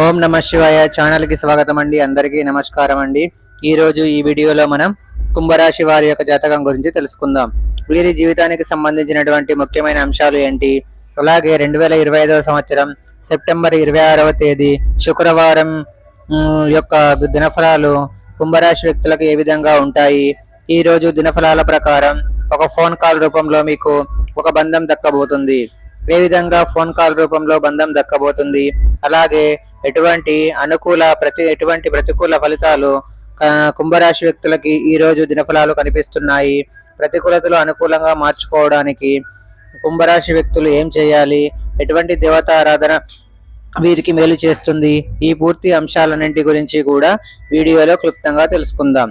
ఓం నమ శివాయ ఛానల్కి స్వాగతం అండి. అందరికీ నమస్కారం అండి. ఈ రోజు ఈ వీడియోలో మనం కుంభరాశి వారి యొక్క జాతకం గురించి తెలుసుకుందాం. వీరి జీవితానికి సంబంధించినటువంటి ముఖ్యమైన అంశాలు ఏంటి? అలాగే రెండు వేల ఇరవై ఐదవ సంవత్సరం సెప్టెంబర్ ఇరవై ఆరవ తేదీ శుక్రవారం యొక్క దినఫలాలు కుంభరాశి వ్యక్తులకు ఏ విధంగా ఉంటాయి? ఈ రోజు దినఫలాల ప్రకారం ఒక ఫోన్ కాల్ రూపంలో మీకు ఒక బంధం దక్కబోతుంది. ఏ విధంగా ఫోన్ కాల్ రూపంలో బంధం దక్కబోతుంది? అలాగే ఎటువంటి అనుకూల ప్రతి ఎటువంటి ప్రతికూల ఫలితాలు కుంభరాశి వ్యక్తులకి ఈ రోజు దినఫలాలు కనిపిస్తున్నాయి? ప్రతికూలతలు అనుకూలంగా మార్చుకోవడానికి కుంభరాశి వ్యక్తులు ఏం చేయాలి? ఎటువంటి దేవతారాధన వీరికి మేలు చేస్తుంది? ఈ పూర్తి అంశాలన్నింటి గురించి కూడా వీడియోలో క్లుప్తంగా తెలుసుకుందాం.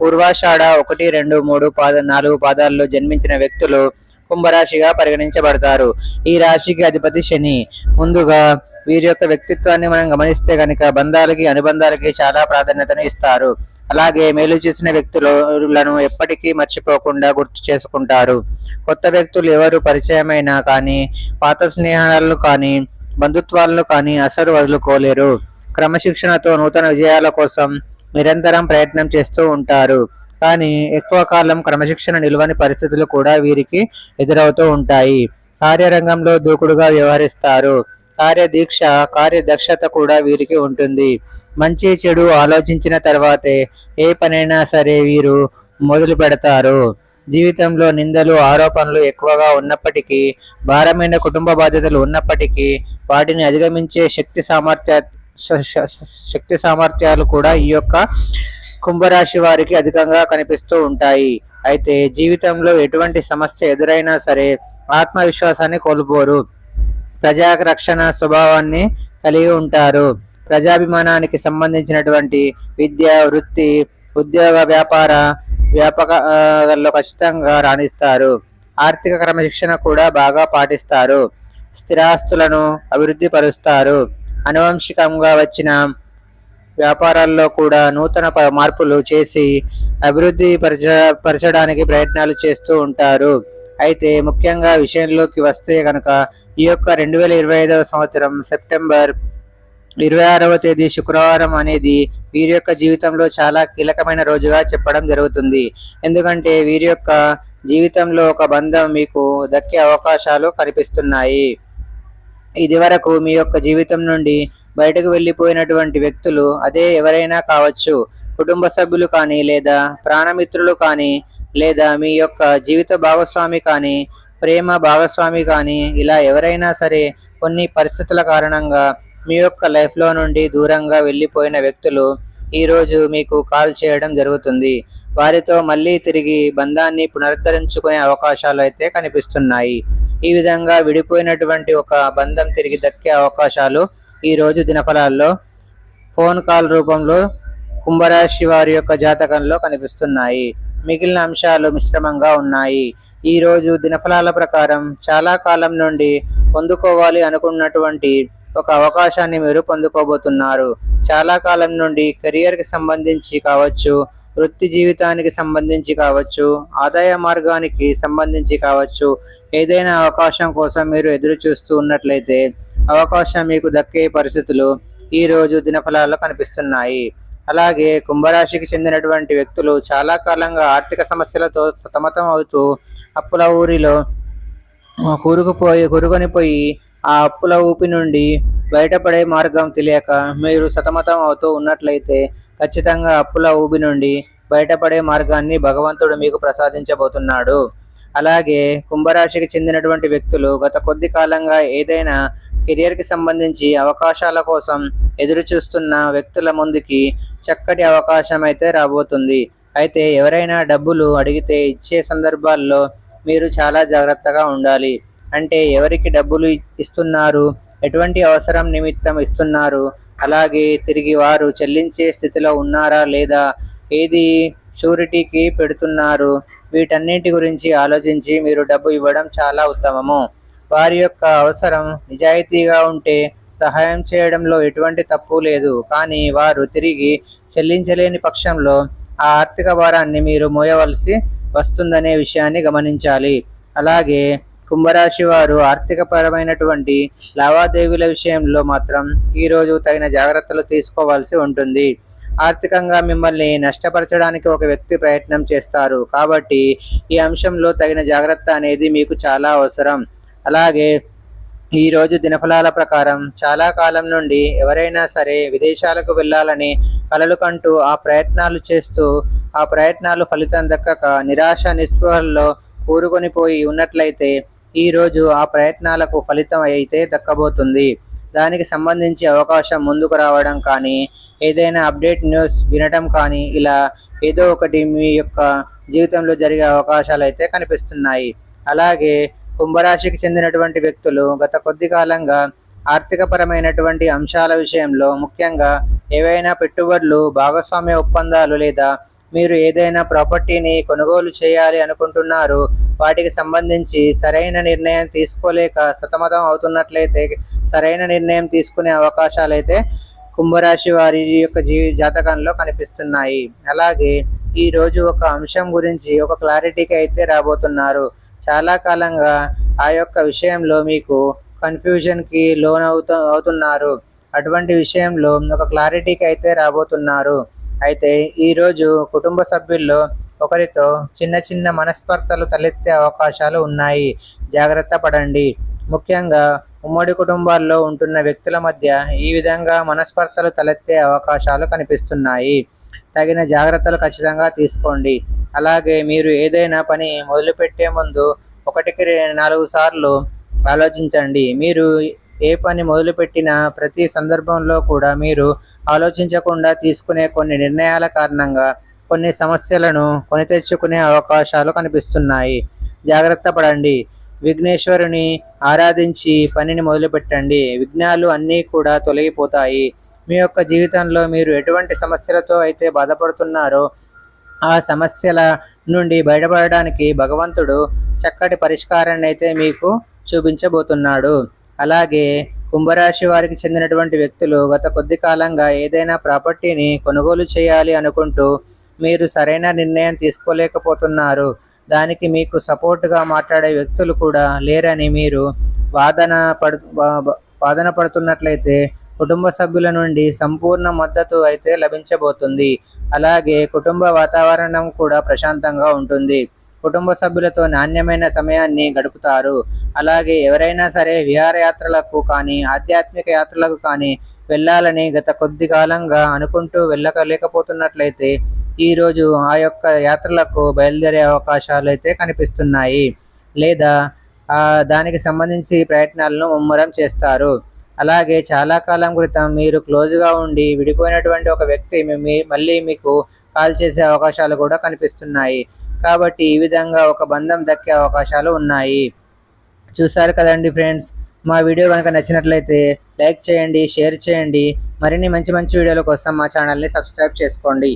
పూర్వాషాఢ ఒకటి రెండు మూడు పాద నాలుగు పాదాల్లో జన్మించిన వ్యక్తులు కుంభరాశిగా పరిగణించబడతారు. ఈ రాశికి అధిపతి శని. ముందుగా వీరి యొక్క వ్యక్తిత్వాన్ని మనం గమనిస్తే కనుక బంధాలకి అనుబంధాలకి చాలా ప్రాధాన్యతను ఇస్తారు. అలాగే మేలు చేసిన వ్యక్తులను ఎప్పటికీ మర్చిపోకుండా గుర్తు చేసుకుంటారు. కొత్త వ్యక్తులు ఎవరు పరిచయమైనా కానీ పాత స్నేహాలను కానీ బంధుత్వాలను కానీ అసలు వదులుకోలేరు. క్రమశిక్షణతో నూతన విజయాల కోసం నిరంతరం ప్రయత్నం చేస్తూ ఉంటారు. కానీ ఎక్కువ కాలం క్రమశిక్షణ నిలువని పరిస్థితులు కూడా వీరికి ఎదురవుతూ ఉంటాయి. కార్యరంగంలో దూకుడుగా వ్యవహరిస్తారు. కార్యదీక్ష కార్యదక్షత కూడా వీరికి ఉంటుంది. మంచి చెడు ఆలోచించిన తర్వాతే ఏ పనైనా సరే వీరు మొదలు పెడతారు. జీవితంలో నిందలు ఆరోపణలు ఎక్కువగా ఉన్నప్పటికీ భారమైన కుటుంబ బాధ్యతలు ఉన్నప్పటికీ వాటిని అధిగమించే శక్తి సామర్థ్య శక్తి సామర్థ్యాలు కూడా ఈ యొక్క కుంభరాశి వారికి అధికంగా కనిపిస్తూ ఉంటాయి. అయితే జీవితంలో ఎటువంటి సమస్య ఎదురైనా సరే ఆత్మవిశ్వాసాన్ని కోల్పోరు. ప్రజా రక్షణ స్వభావాన్ని కలిగి ఉంటారు. ప్రజాభిమానానికి సంబంధించినటువంటి విద్య వృత్తి ఉద్యోగ వ్యాపార వ్యాపకాల్లో ఖచ్చితంగా రాణిస్తారు. ఆర్థిక క్రమశిక్షణ కూడా బాగా పాటిస్తారు. స్థిరాస్తులను అభివృద్ధి పరుస్తారు. అనువంశికంగా వచ్చిన వ్యాపారాల్లో కూడా నూతన ప- మార్పులు చేసి అభివృద్ధి పరచ పరచడానికి ప్రయత్నాలు చేస్తూ ఉంటారు. అయితే ముఖ్యంగా విషయంలోకి వస్తే కనుక ఈ యొక్క రెండు వేల ఇరవై ఐదవ సంవత్సరం సెప్టెంబర్ ఇరవై ఆరవ తేదీ శుక్రవారం అనేది వీరి యొక్క జీవితంలో చాలా కీలకమైన రోజుగా చెప్పడం జరుగుతుంది. ఎందుకంటే వీరి యొక్క జీవితంలో ఒక బంధం మీకు దక్కే అవకాశాలు కనిపిస్తున్నాయి. ఇది వరకు మీ యొక్క జీవితం నుండి బయటకు వెళ్ళిపోయినటువంటి వ్యక్తులు అదే ఎవరైనా కావచ్చు. కుటుంబ సభ్యులు కానీ లేదా ప్రాణమిత్రులు కానీ లేదా మీ యొక్క జీవిత భాగస్వామి కానీ ప్రేమ భాగస్వామి కానీ ఇలా ఎవరైనా సరే కొన్ని పరిస్థితుల కారణంగా మీ యొక్క లైఫ్లో నుండి దూరంగా వెళ్ళిపోయిన వ్యక్తులు ఈరోజు మీకు కాల్ చేయడం జరుగుతుంది. వారితో మళ్ళీ తిరిగి బంధాన్ని పునరుద్ధరించుకునే అవకాశాలు అయితే కనిపిస్తున్నాయి. ఈ విధంగా విడిపోయినటువంటి ఒక బంధం తిరిగి దక్కే అవకాశాలు ఈ రోజు దినఫలాల్లో ఫోన్ కాల్ రూపంలో కుంభరాశి వారి యొక్క జాతకంలో కనిపిస్తున్నాయి. మిగిలిన అంశాలు మిశ్రమంగా ఉన్నాయి. ఈ రోజు దినఫలాల ప్రకారం చాలా కాలం నుండి పొందుకోవాలి అనుకున్నటువంటి ఒక అవకాశాన్ని మీరు పొందుకోబోతున్నారు. చాలా కాలం నుండి కెరియర్కి సంబంధించి కావచ్చు వృత్తి జీవితానికి సంబంధించి కావచ్చు ఆదాయ మార్గానికి సంబంధించి కావచ్చు ఏదైనా అవకాశం కోసం మీరు ఎదురు చూస్తూ ఉన్నట్లయితే అవకాశం మీకు దక్కే పరిస్థితులు ఈ రోజు దినఫలాల్లో కనిపిస్తున్నాయి. అలాగే కుంభరాశికి చెందినటువంటి వ్యక్తులు చాలా కాలంగా ఆర్థిక సమస్యలతో సతమతం అవుతూ అప్పుల ఊరిలో కూరుకుపోయి కూరుకుపోయి కూరుకొనిపోయి ఆ అప్పుల ఊపి నుండి బయటపడే మార్గం తెలియక మీరు సతమతం అవుతూ ఉన్నట్లయితే ఖచ్చితంగా అప్పుల ఊబి నుండి బయటపడే మార్గాన్ని భగవంతుడు మీకు ప్రసాదించబోతున్నాడు. అలాగే కుంభరాశికి చెందినటువంటి వ్యక్తులు గత కొద్ది కాలంగా ఏదైనా కెరియర్కి సంబంధించి అవకాశాల కోసం ఎదురు చూస్తున్న వ్యక్తుల ముందుకి చక్కటి అవకాశం అయితే రాబోతుంది. అయితే ఎవరైనా డబ్బులు అడిగితే ఇచ్చే సందర్భాల్లో మీరు చాలా జాగ్రత్తగా ఉండాలి. అంటే ఎవరికి డబ్బులు ఇస్తున్నారు ఎటువంటి అవసరం నిమిత్తం ఇస్తున్నారు అలాగే తిరిగి వారు చెల్లించే స్థితిలో ఉన్నారా లేదా ఏది షూరిటీకి పెడుతున్నారు? వీటన్నిటి గురించి ఆలోచించి మీరు డబ్బు ఇవ్వడం చాలా ఉత్తమము. వారి యొక్క అవసరం నిజాయితీగా ఉంటే సహాయం చేయడంలో ఎటువంటి తప్పు లేదు. కానీ వారు తిరిగి చెల్లించలేని పక్షంలో ఆ ఆర్థిక భారాన్ని మీరు మోయవలసి వస్తుందనే విషయాన్ని గమనించాలి. అలాగే కుంభరాశి వారు ఆర్థికపరమైనటువంటి లావాదేవీల విషయంలో మాత్రం ఈరోజు తగిన జాగ్రత్తలు తీసుకోవాల్సి ఉంటుంది. ఆర్థికంగా మిమ్మల్ని నష్టపరచడానికి ఒక వ్యక్తి ప్రయత్నం చేస్తారు. కాబట్టి ఈ అంశంలో తగిన జాగ్రత్త అనేది మీకు చాలా అవసరం. అలాగే ఈరోజు దినఫలాల ప్రకారం చాలా కాలం నుండి ఎవరైనా సరే విదేశాలకు వెళ్ళాలని కలలు కంటూ ఆ ప్రయత్నాలు చేస్తూ ఆ ప్రయత్నాలు ఫలితం దక్కక నిరాశ నిస్పృహల్లో కూరుకొని పోయి ఉన్నట్లయితే ఈ రోజు ఆ ప్రయత్నాలకు ఫలితం అయితే దక్కబోతుంది. దానికి సంబంధించి అవకాశం ముందుకు రావడం కానీ ఏదైనా అప్డేట్ న్యూస్ వినటం కానీ ఇలా ఏదో ఒకటి మీ యొక్క జీవితంలో జరిగే అవకాశాలు అయితే కనిపిస్తున్నాయి. అలాగే కుంభరాశికి చెందినటువంటి వ్యక్తులు గత కొద్ది కాలంగా ఆర్థికపరమైనటువంటి అంశాల విషయంలో ముఖ్యంగా ఏవైనా పెట్టుబడులు భాగస్వామ్య ఒప్పందాలు లేదా మీరు ఏదైనా ప్రాపర్టీని కొనుగోలు చేయాలి అనుకుంటున్నారు వాటికి సంబంధించి సరైన నిర్ణయం తీసుకోలేక సతమతం అవుతున్నట్లయితే సరైన నిర్ణయం తీసుకునే అవకాశాలు అయితే కుంభరాశి వారి యొక్క జీ జాతకంలో కనిపిస్తున్నాయి. అలాగే ఈరోజు ఒక అంశం గురించి ఒక క్లారిటీకి అయితే రాబోతున్నారు. చాలా కాలంగా ఆ యొక్క విషయంలో మీకు కన్ఫ్యూజన్కి లోన్ అవుతూ అవుతున్నారు. అటువంటి విషయంలో ఒక క్లారిటీకి అయితే రాబోతున్నారు. అయితే ఈరోజు కుటుంబ సభ్యుల్లో ఒకరితో చిన్న చిన్న మనస్పర్ధలు తలెత్తే అవకాశాలు ఉన్నాయి. జాగ్రత్త పడండి. ముఖ్యంగా ఉమ్మడి కుటుంబాల్లో ఉంటున్న వ్యక్తుల మధ్య ఈ విధంగా మనస్పర్ధలు తలెత్తే అవకాశాలు కనిపిస్తున్నాయి. తగిన జాగ్రత్తలు ఖచ్చితంగా తీసుకోండి. అలాగే మీరు ఏదైనా పని మొదలుపెట్టే ముందు ఒకటికి నాలుగు సార్లు ఆలోచించండి. మీరు ఏ పని మొదలుపెట్టినా ప్రతి సందర్భంలో కూడా మీరు ఆలోచించకుండా తీసుకునే కొన్ని నిర్ణయాల కారణంగా కొన్ని సమస్యలను కొని తెచ్చుకునే అవకాశాలు కనిపిస్తున్నాయి. జాగ్రత్త పడండి. విఘ్నేశ్వరుని ఆరాధించి పనిని మొదలుపెట్టండి. విఘ్నాలు అన్నీ కూడా తొలగిపోతాయి. మీ యొక్క జీవితంలో మీరు ఎటువంటి సమస్యలతో అయితే బాధపడుతున్నారో ఆ సమస్యల నుండి బయటపడడానికి భగవంతుడు చక్కటి పరిష్కారాన్ని అయితే మీకు చూపించబోతున్నాడు. అలాగే కుంభరాశి వారికి చెందినటువంటి వ్యక్తులు గత కొద్ది కాలంగా ఏదైనా ప్రాపర్టీని కొనుగోలు చేయాలి అనుకుంటూ మీరు సరైన నిర్ణయం తీసుకోలేకపోతున్నారు. దానికి మీకు సపోర్ట్గా మాట్లాడే వ్యక్తులు కూడా లేరని మీరు వాదన పడు వాదన పడుతున్నట్లయితే కుటుంబ సభ్యుల నుండి సంపూర్ణ మద్దతు అయితే లభించబోతుంది. అలాగే కుటుంబ వాతావరణం కూడా ప్రశాంతంగా ఉంటుంది. కుటుంబ సభ్యులతో నాణ్యమైన సమయాన్ని గడుపుతారు. అలాగే ఎవరైనా సరే విహారయాత్రలకు కానీ ఆధ్యాత్మిక యాత్రలకు కానీ వెళ్ళాలని గత కొద్ది కాలంగా అనుకుంటూ వెళ్ళకలేకపోతున్నట్లయితే ఈరోజు ఆ యొక్క యాత్రలకు బయలుదేరే అవకాశాలు అయితే కనిపిస్తున్నాయి. లేదా దానికి సంబంధించి ప్రయత్నాలను ముమ్మరం చేస్తారు. అలాగే చాలా కాలం క్రితం మీరు క్లోజ్గా ఉండి విడిపోయినటువంటి ఒక వ్యక్తి మళ్ళీ మీకు కాల్ చేసే అవకాశాలు కూడా కనిపిస్తున్నాయి. కాబట్టి ఈ విధంగా ఒక బంధం దక్కే అవకాశాలు ఉన్నాయి. చూసారు కదండి ఫ్రెండ్స్? మా వీడియో కనుక నచ్చినట్లయితే లైక్ చేయండి షేర్ చేయండి. మరిన్ని మంచి మంచి వీడియోల కోసం మా ఛానల్ని సబ్స్క్రైబ్ చేసుకోండి.